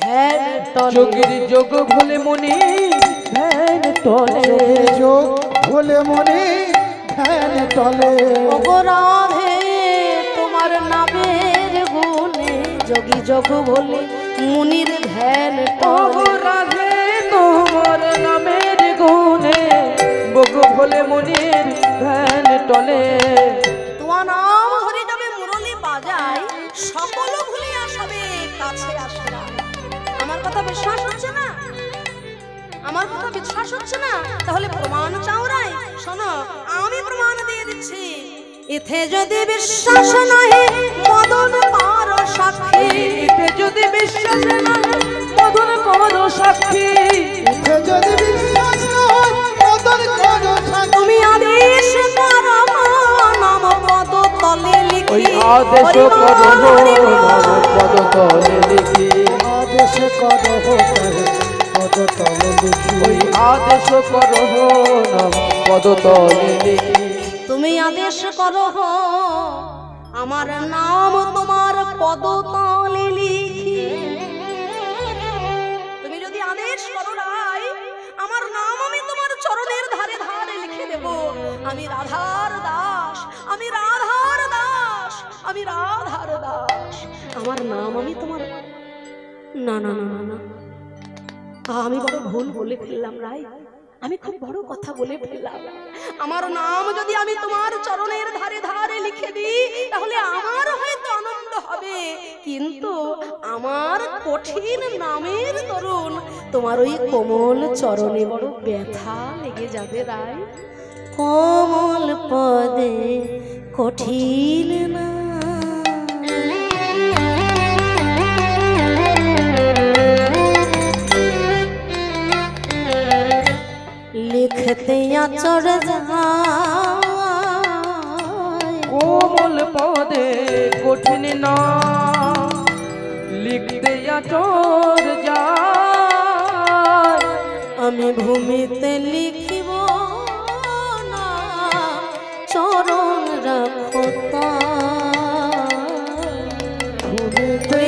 ধ্যান তলে। যোগীর যোগ ভুলে মনে। ধ্যান তলে। যোগ ভুলে মনে। ধ্যান তলে। অপরাধে তোমার নামের গুণে যোগী যোগ বলে মুনির ধ্যান তলে। অপরাধে তোমার নামের গুণে বগ ভোলে মনের ধ্যান টলে তোমার নাম হরি তবে মুরলি বাজায় সকল ভুলে আসবে কাছে আসে না আমার কথা বিশ্বাস হচ্ছে না? আমার কথা বিশ্বাস হচ্ছে না? তাহলে প্রমাণ চাও রাই শোনো আমি প্রমাণ দিয়ে দিচ্ছি। এতে যদি বিশ্বাস নহে মদন পার সাক্ষী। এতে যদি বিশ্বাস না মধুর করো সাক্ষী। এতে যদি বিশ্বাস না মদন করো সাক্ষী। তুমি আদেশ করো নাম পদ তলে লিখি। ওই আদেশ করো। নব পদ তলে আদেশ করো তুমি আদেশ করো আমার নাম তোমার পদতলে লিখি। তুমি যদি আদেশ করো রাই আমার নাম আমি তোমার চরণের ধারে ধারে লিখে দেব। আমি রাধার দাস, আমি রাধার দাস, আমি রাধার দাস। আমার নাম আমি তোমার না না না না। আমি বড় ভুল বলে ফেললাম রাই আমি খুব বড় কথা বলে ফেললাম। আমার নাম যদি আমি তোমার চরণের ধারে ধারে লিখে দিই, তাহলে আমার হয়তো আনন্দ হবে। কিন্তু আমার কঠিন নামের তরুণ, তোমার ওই কোমল চরণে বড় ব্যথা লেগে যাবে রাই কোমল পদে কঠিন লিখতে আচর কোমল পদে কঠিন না লিখতে আচর যায়। আমি ভূমিতে লিখিব না চরণ রাখো ভূমিতে